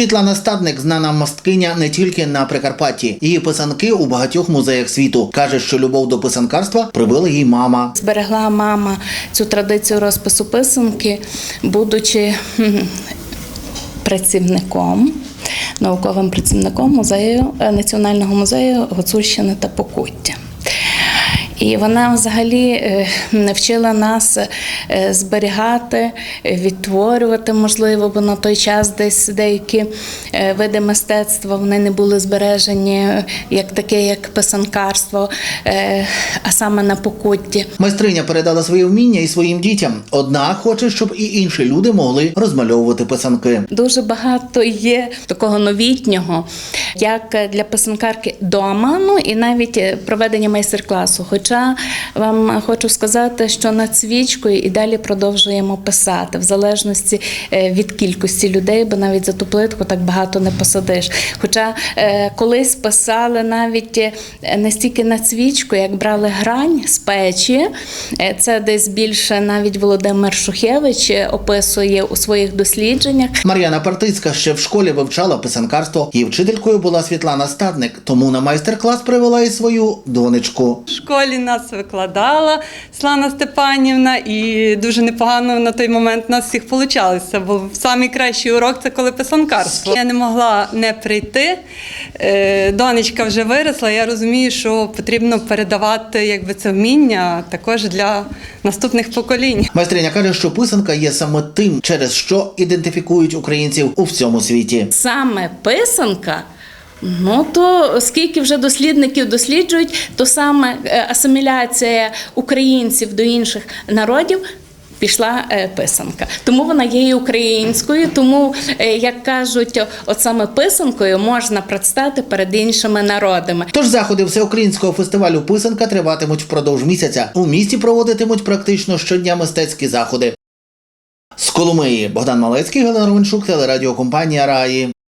Світлана Стадник знана мисткиня не тільки на Прикарпатті. Її писанки у багатьох музеях світу. каже, що любов до писанкарства привила їй мама. Зберегла мама цю традицію розпису писанки, будучи працівником, науковим працівником музею е, Національного музею Гуцульщини та Покуття. І вона взагалі е, навчила нас е, зберігати, е, відтворювати, можливо, бо на той час десь деякі види мистецтва вони не були збережені як таке, як писанкарство, а саме на покутті. Майстриня передала своє вміння і своїм дітям. Одна хоче, щоб і інші люди могли розмальовувати писанки. Дуже багато є такого новітнього, як для писанкарки дома, ну і навіть е, проведення майстер-класу. Хоча вам хочу сказати, що над свічкою і далі продовжуємо писати, в залежності е, від кількості людей, бо навіть за ту плитку так багато не посадиш. Хоча е, колись писали навіть е, не стільки над свічкою, як брали грань з печі. Е, Це десь більше навіть Володимир Шухевич е, описує у своїх дослідженнях. Мар'яна Партицька ще в школі вивчала писанкарство. Її вчителькою була Світлана Стадник, тому на майстер-клас привела і свою донечку. В школі нас викладала Слана Степанівна, і дуже непогано на той момент у нас всіх получалося, бо самий кращий урок це коли писанкарство. Я не могла не прийти. Е, Донечка вже виросла. Я розумію, що потрібно передавати якби, це вміння також для наступних поколінь. Майстриня каже, що писанка є саме тим, через що ідентифікують українців у всьому світі. саме писанка. Ну то скільки вже дослідників досліджують, то саме е, асиміляція українців до інших народів. Пішла е, писанка, тому вона є і українською. Тому, е, як кажуть, от саме писанкою можна предстати перед іншими народами. Тож заходи всеукраїнського фестивалю писанка триватимуть впродовж місяця. У місті проводитимуть практично щодня мистецькі заходи. З Коломиї Богдан Малецький, Галина Романчук, телерадіокомпанія Раї.